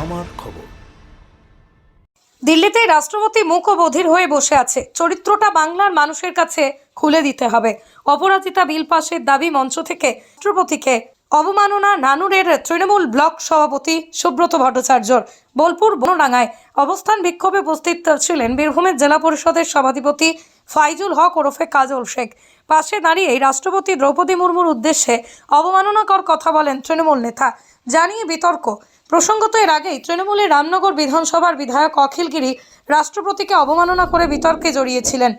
আমার খবর। দিল্লিতে রাষ্ট্রপতি মুখ বধির হয়ে বসে আছে। চরিত্রটা বাংলার মানুষের কাছে খুলে দিতে হবে। অপরাজিতা বিল পাশের দাবি মঞ্চ থেকে রাষ্ট্রপতিকে অবমাননা নানুরের তৃণমূল ব্লক সভাপতি সুব্রত ভট্টাচার্যর। বোলপুর বনডাঙ্গায় অবস্থান বিক্ষোভে উপস্থিত ছিলেন বীরভূমের জেলা পরিষদের সভাধিপতি ফাইজুল হক ওরফে কাজল শেখ। পাশে দাঁড়িয়ে রাষ্ট্রপতি দ্রৌপদী মুর্মুর উদ্দেশ্যে অবমাননাকর কথা বলেন তৃণমূল নেতা। জানিয়ে বিতর্ক। প্রসঙ্গত এর আগেই তৃণমূলের রামনগর বিধানসভার বিধায়ক অখিল গিরি রাষ্ট্রপতিকে অবমাননা করে বিতর্কে জড়িয়েছিলেন।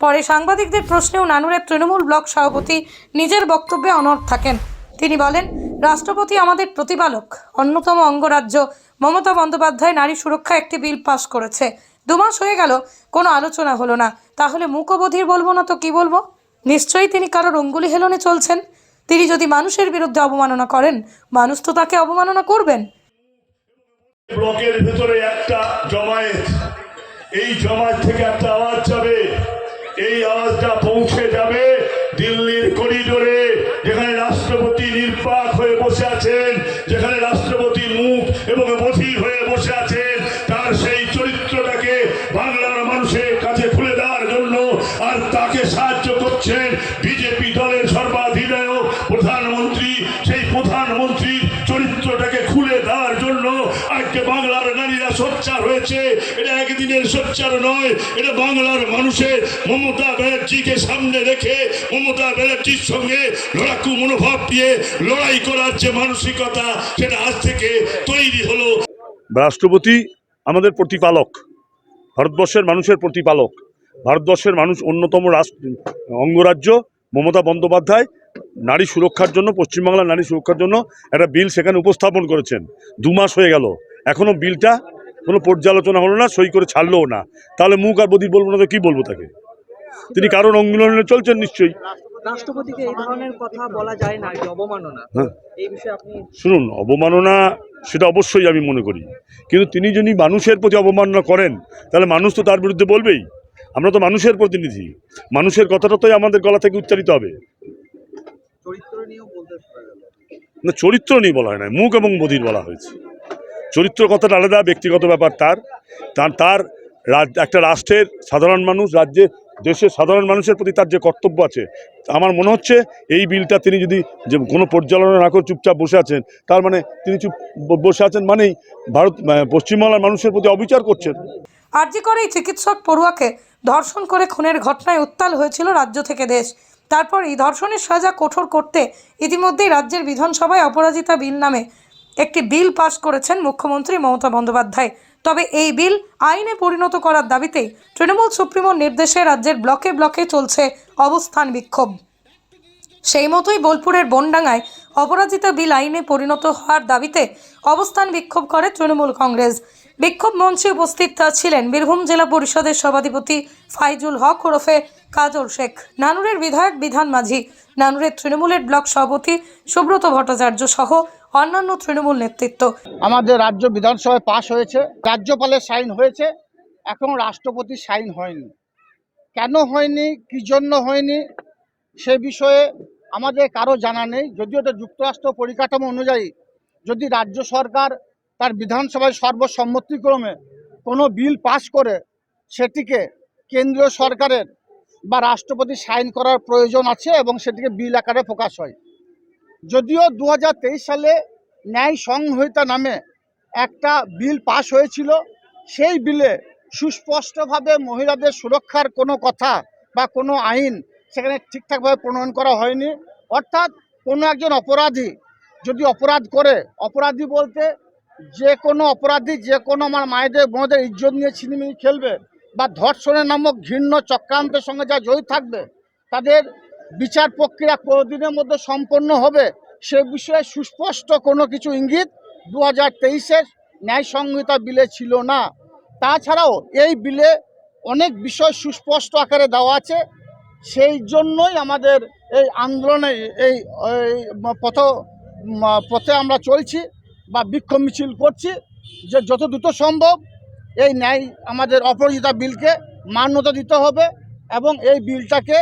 পরে সাংবাদিকদের প্রশ্নেও নানুরের তৃণমূল ব্লক সভাপতি নিজের বক্তব্যে অনড় থাকেন। তিনি বলেন, রাষ্ট্রপতি আমাদের প্রতিপালক। অন্যতম অঙ্গরাজ্য মমতা বন্দ্যোপাধ্যায় নারী সুরক্ষা একটি বিল পাশ করেছে। দু মাস হয়ে গেল, কোনো আলোচনা হলো না। তাহলে মুখবধির বলব না তো কি বলব? নিশ্চয়ই তিনি কারোর অঙ্গুলি হেলনে চলছেন। তিনি যদি মানুষের বিরুদ্ধে অবমাননা করেন, মানুষ তো তাকে অবমাননা করবেন। ব্লকের ভেতরে একটা জমায়েত। এই জমায়েত থেকে একটা আওয়াজ যাবে। এই আওয়াজটা পৌঁছে যাবে দিল্লির করিডোরে, যেখানে রাষ্ট্রপতি নির্বাক হয়ে বসে আছেন, যেখানে রাষ্ট্রপতি মুখ এবং বধির হয়ে বসে আছেন তার সেই চরিত্রটাকে বাংলার মানুষের কাছে খুলে দেওয়ার জন্য আর তাকে সাহায্য করছেন বিজেপি দলের সর্বাধিনায়ক প্রধানমন্ত্রী। সেই প্রধানমন্ত্রীর চরিত্রটাকে খুলে দেওয়ার জন্য আজকে বাংলার নারীরা সোচ্চার হয়েছে। এটা একদিনের সোচ্চার নয়, এটা বাংলার মানুষের মমতা ব্যানার্জিকে সামনে রেখে মমতা ব্যানার্জির সঙ্গে লড়াকু মনোভাব দিয়ে লড়াই করার যে মানসিকতা, সেটা আজ থেকে তৈরি হলো। রাষ্ট্রপতি আমাদের প্রতিপালক, ভারতবর্ষের মানুষের প্রতিপালক। ভারতবর্ষের মানুষ অন্যতম রাষ্ট্র অঙ্গরাজ্য মমতা বন্দ্যোপাধ্যায় নারী সুরক্ষার জন্য পশ্চিমবাংলার নারী সুরক্ষার জন্য একটা বিল সেখানে উপস্থাপন করেছেন। দু মাস হয়ে গেল। এখনও বিলটা কোনো পর্যালোচনা হলো না সই করে ছাড়লোও না। তাহলে মুখ আর বদি বলব না তো কী বলব তাকে? তিনি কারণ অঙ্গলনে চলছেন নিশ্চয়ই। রাষ্ট্রপতিকে এই ধরনের কথা বলা যায় না অবমাননা। হ্যাঁ। এই বিষয়ে আপনি শুনুন অবমাননা সেটা অবশ্যই আমি মনে করি। কিন্তু তিনি যদি মানুষের প্রতি অবমাননা করেন তাহলে মানুষ তো তার বিরুদ্ধে বলবেই। আমরা তো মানুষের প্রতিনিধি। মানুষের কথাটা তোই আমাদের গলা থেকে উচ্চারিত হবে। না চরিত্র নিয়ে বলা হয় না মুখ এবং বধির বলা হয়েছে। চরিত্র কথাটা আলাদা ব্যক্তিগত ব্যাপার তার। তার তার রাজ- একটা রাষ্ট্রের সাধারণ মানুষ রাজ্যের দেশের সাধারণ মানুষের প্রতি তার যে কর্তব্য আছে আমার মনে হচ্ছে এই বিলটা তিনি যদি যে কোনো পর্যালোচনা না করে চুপচাপ বসে আছেন তার মানে তিনি চুপ বসে আছেন মানেই ভারত পশ্চিমবাংলার মানুষের প্রতি অবিচার করছেন। আরজি করে এই চিকিৎসক পড়ুয়াকে ধর্ষণ করে খুনের ঘটনায় উত্তাল হয়েছিল রাজ্য থেকে দেশ। তারপর এই ধর্ষণের সাজা কঠোর করতে ইতিমধ্যেই রাজ্যের বিধানসভায় অপরাজিতা বিল নামে একটি বিল পাশ করেছেন মুখ্যমন্ত্রী মমতা বন্দ্যোপাধ্যায়। তবে এই বিল আইনে পরিণত করার দাবিতেই তৃণমূল সুপ্রিমোর নির্দেশে রাজ্যের ব্লকে ব্লকে চলছে অবস্থান বিক্ষোভ। সেই মতোই বোলপুরের বনডাঙ্গায় অপরাজিতা বিল আইনে পরিণত হওয়ার দাবিতে অবস্থান বিক্ষোভ করে তৃণমূল কংগ্রেস। বিক্ষোভ মঞ্চে উপস্থিত ছিলেন বীরভূম জেলা পরিষদের সভাধিপতি ফাইজুল হক ওরফে কাজল শেখ, নানুরের বিধায়ক বিধান মাঝি, নানুরের তৃণমূলের ব্লক সভাপতি সুব্রত ভট্টাচার্য সহ অন্যান্য তৃণমূল নেতৃত্ব। আমাদের রাজ্য বিধানসভায় পাশ হয়েছে, রাজ্যপালের সাইন হয়েছে, এখন রাষ্ট্রপতি সাইন হয়নি। কেন হয়নি, কী জন্য হয়নি, সে বিষয়ে আমাদের কারও জানা নেই। যদিও এটা যুক্তরাষ্ট্র পরিকাঠামো অনুযায়ী যদি রাজ্য সরকার তার বিধানসভায় সর্বসম্মতিক্রমে কোনো বিল পাশ করে সেটিকে কেন্দ্রীয় সরকারের বা রাষ্ট্রপতি সাইন করার প্রয়োজন আছে এবং সেটিকে বিল আকারে প্রকাশ হয়। যদিও দু হাজার তেইশ সালে ন্যায় সংহিতা নামে একটা বিল পাশ হয়েছিল, সেই বিলে সুস্পষ্টভাবে মহিলাদের সুরক্ষার কোনো কথা বা কোনো আইন সেখানে ঠিকঠাকভাবে প্রণয়ন করা হয়নি। অর্থাৎ কোনো একজন অপরাধী যদি অপরাধ করে, অপরাধী বলতে যে কোনো অপরাধী, যে কোনো আমার মায়েদের, বোনদের ইজ্জত নিয়ে ছিনিমিনি খেলবে বা ধর্ষণের নামক ঘৃণ্য চক্রান্তের সঙ্গে যা জড়িত থাকবে, তাদের বিচার প্রক্রিয়া কতদিনের মধ্যে সম্পন্ন হবে সে বিষয়ে সুস্পষ্ট কোনো কিছু ইঙ্গিত দু হাজার তেইশের ন্যায় সংহিতা বিলে ছিল না। তাছাড়াও এই বিলে অনেক বিষয় সুস্পষ্ট আকারে দেওয়া আছে। সেই জন্যই আমাদের এই আন্দোলনে এই পথ, পথে আমরা চলছি। বা বিক্ষোভ মিছিল করছি যে যত দ্রুত সম্ভব এই ন্যায়, আমাদের অপরাজিতা বিলকে মান্যতা দিতে হবে এবং এই বিলটাকে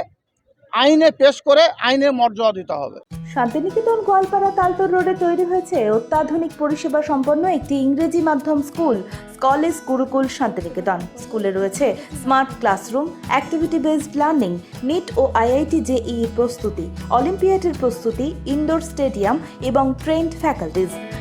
আইনে পেশ করে আইনের মর্যাদা দিতে হবে। শান্তিনিকেতন গোয়ালপাড়া তালতর রোডে তৈরি হয়েছে অত্যাধুনিক পরিষেবা সম্পন্ন একটি ইংরেজি মাধ্যম স্কুল কলেজ গুরুকুল শান্তিনিকেতন। স্কুলে রয়েছে smart classroom, activity based learning, NEET ও আইআইটি জেইই প্রস্তুতি, অলিম্পিয়াডের প্রস্তুতি, ইনডোর স্টেডিয়াম এবং ট্রেন্ড ফ্যাকাল্টিজ।